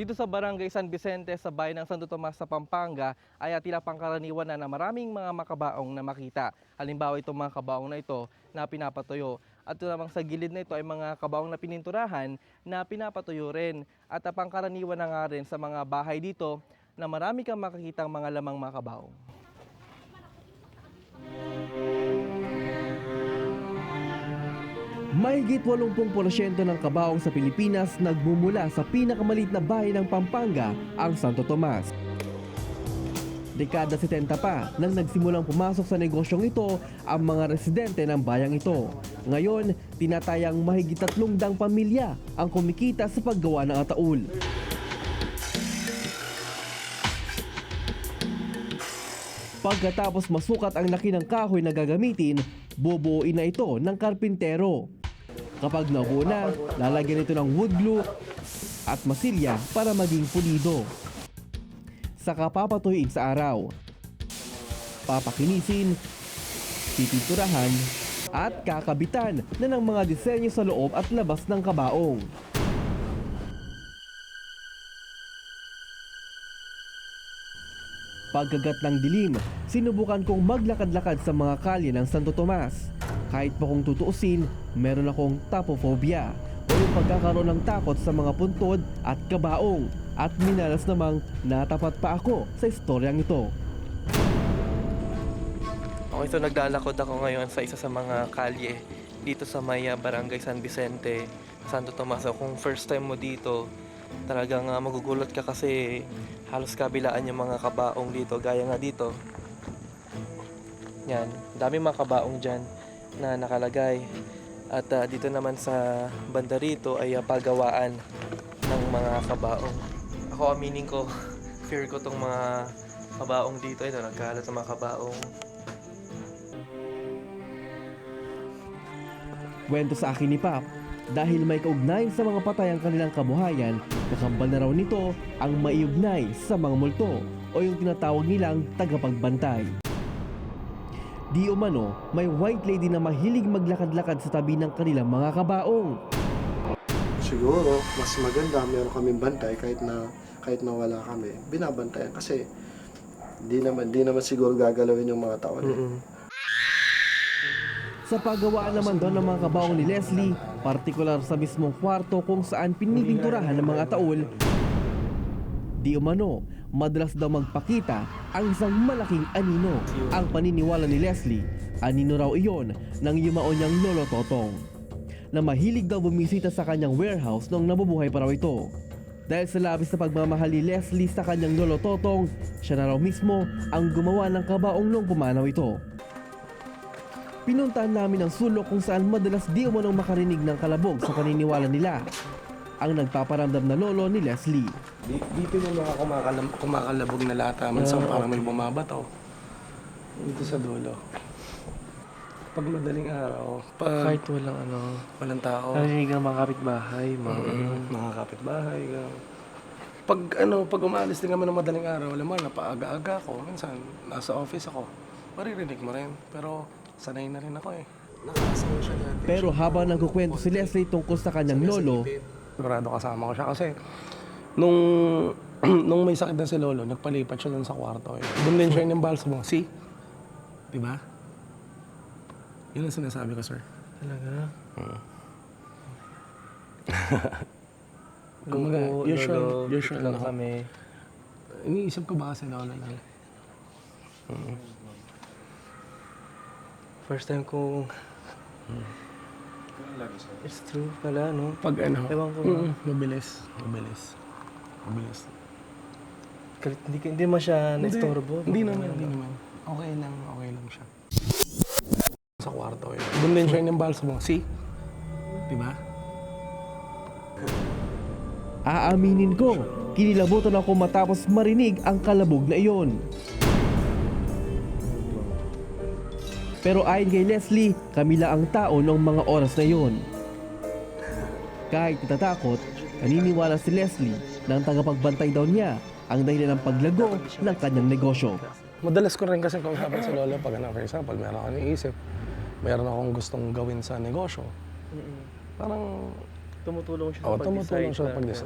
Dito sa Barangay San Vicente sa bayan ng Santo Tomas sa Pampanga ay tila pangkaraniwan na na maraming mga makabaong na makita. Halimbawa itong mga kabaong na ito na pinapatuyo. At ito namang sa gilid na ito ay mga kabaong na pininturahan na pinapatuyo rin. At pangkaraniwan na nga rin sa mga bahay dito na marami kang makikitang mga lamang mga Mahigit 80% ng kabaong sa Pilipinas nagmumula sa pinakamalit na bahay ng Pampanga, ang Santo Tomas. Dekada 70 pa nang nagsimulang pumasok sa negosyong ito ang mga residente ng bayang ito. Ngayon, tinatayang mahigit tatlong dang pamilya ang kumikita sa paggawa ng ataul. Pagkatapos masukat ang laki ng kahoy na gagamitin, bubuuin na ito ng karpintero. Kapag nabuo na, lalagyan ito ng wood glue at masilya para maging pulido. Saka papatuyin sa araw. Papakinisin, pipinturahan, at kakabitan na ng mga disenyo sa loob at labas ng kabaong. Pagkagat ng dilim, sinubukan kong maglakad-lakad sa mga kalye ng Santo Tomas. Kahit pa kung tutuusin, meron akong tapophobia o yung pagkakaroon ng takot sa mga puntod at kabaong. At minalas namang natapat pa ako sa istoryang ito. Okay, so naglalakad ako ngayon sa isa sa mga kalye dito sa Maya, Barangay San Vicente, Santo Tomas. Kung first time mo dito, talagang ah, magugulat ka kasi halos kabilaan yung mga kabaong dito. Gaya nga dito. Yan, dami mga kabaong dyan na nakalagay. At ah, dito naman sa banda rito ay ah, pagawaan ng mga kabaong. Ako aminin ko, fear ko tong mga kabaong dito. Ito, nagkalat ng mga kabaong. Kwento sa akin ni Pap, dahil may kaugnayan sa mga patay ang kanilang kabuhayan, kakambal na raw nito ang maiugnay sa mga multo o yung tinatawag nilang tagapagbantay. Di umano, may white lady na mahilig maglakad-lakad sa tabi ng kanilang mga kabaong. siguro mas maganda meron kaming bantay kahit na kahit na wala kami binabantayan kasi di naman di naman siguro gagalawin yung mga tao eh. Sa paggawaan naman doon ng mga kabaong ni Leslie, partikular sa mismong kwarto kung saan pinipinturahan ng mga taol, di umano, madalas daw magpakita ang isang malaking anino. Ang paniniwala ni Leslie, anino raw iyon ng yumaon niyang lolo Totong na mahilig daw bumisita sa kanyang warehouse noong nabubuhay pa raw ito. Dahil sa labis na pagmamahal ni Leslie sa kanyang lolo Totong, siya na raw mismo ang gumawa ng kabaong nung pumanaw ito. Pinuntahan namin ang sulok kung saan madalas di umanong makarinig ng kalabog sa paniniwala nila. Ang nagpaparamdam na lolo ni Leslie. Di- Dito yung mga kumakalam- kumakalabog na lata. Minsan parang may bumabato. Dito sa dulo. Pag madaling araw, pag Kahit walang ano, walang tao, narinig ng mga kapitbahay, mga mm, mga kapitbahay, gano'n. Pag ano, pag umaalis din kami ng madaling araw, alam mo, napaaga-aga ako. Minsan, nasa office ako. Maririnig mo rin. Pero sanay na rin ako eh. Nakasama siya dati. Pero habang nagkukwento si Leslie tungkol sa kanyang lolo, Sigurado kasama ko siya kasi nung nung may sakit na si Lolo, nagpalipat siya dun sa kwarto. Eh. Doon din siya inimbalsa mo. See? Di ba? Yun ang sinasabi ko, sir. Talaga? Kumaga, Oo, usual, lolo, usual dito lang ako. kami. Iniisip ko ba kasi Lolo lang. First time kong... It's true pala, no? Pag ano, Ewan ko. mm, mabilis. Mabilis. Mabilis. Kahit Hindi, hindi mo siya na-estorbo. Hindi naman, hindi naman. Okay lang, okay lang siya. Sa kwarto eh. Doon din siya inimbalsa mo. See? Di ba? aaminin ko, kinilabutan ako matapos marinig ang kalabog na iyon. Pero ayon kay Leslie, kami lang ang tao noong mga oras na iyon. Kahit natatakot, naniniwala si Leslie na ang tagapagbantay daw niya ang dahilan ng paglago ng kanyang negosyo. Madalas ko rin kasi kausapin si Lolo pag ano, for example, meron akong iniisip, meron akong gustong gawin sa negosyo. Parang, Tumutulong siya oh, sa tumutulong pag-decide siya sa pag-decide.